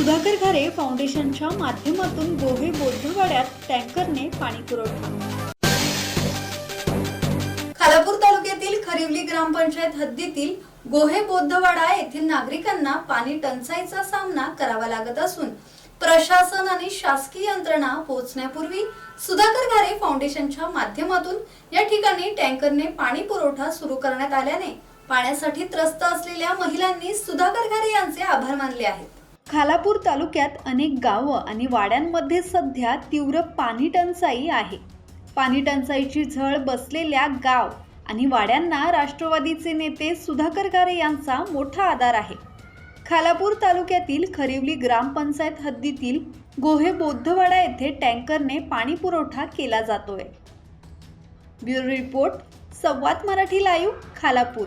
सुधाकर घरे फाउंडेशनच्या माध्यमातून गोहे बोधवाड्यात टँकरने पाणी पुरवठा. खालापूर तालुक्यातील खरिवली ग्रामपंचायत हद्दीतील गोहे बोद्धवाडा येथील नागरिकांना पाणी टंचाईचा सामना करावा लागत असून प्रशासन आणि शासकीय यंत्रणा पोहोचण्यापूर्वी सुधाकर घारे फाउंडेशनच्या माध्यमातून या ठिकाणी टँकरने पाणी पुरवठा सुरू करण्यात आल्याने पाण्यासाठी त्रस्त असलेल्या महिलांनी सुधाकर घारे यांचे आभार मानले आहेत. खालापूर तालुक्यात अनेक गावं आणि वाड्यांमध्ये सध्या तीव्र पाणी टंचाई आहे. पाणी टंचाईची झळ बसलेल्या गाव आणि वाड्यांना राष्ट्रवादीचे नेते सुधाकर गारे यांचा मोठा आधार आहे. खालापूर तालुक्यातील खरिवली ग्रामपंचायत हद्दीतील गोहे बौद्धवाडा येथे टँकरने पाणी पुरवठा केला जातोय. Bureau report Samvad Marathi live Khalapur.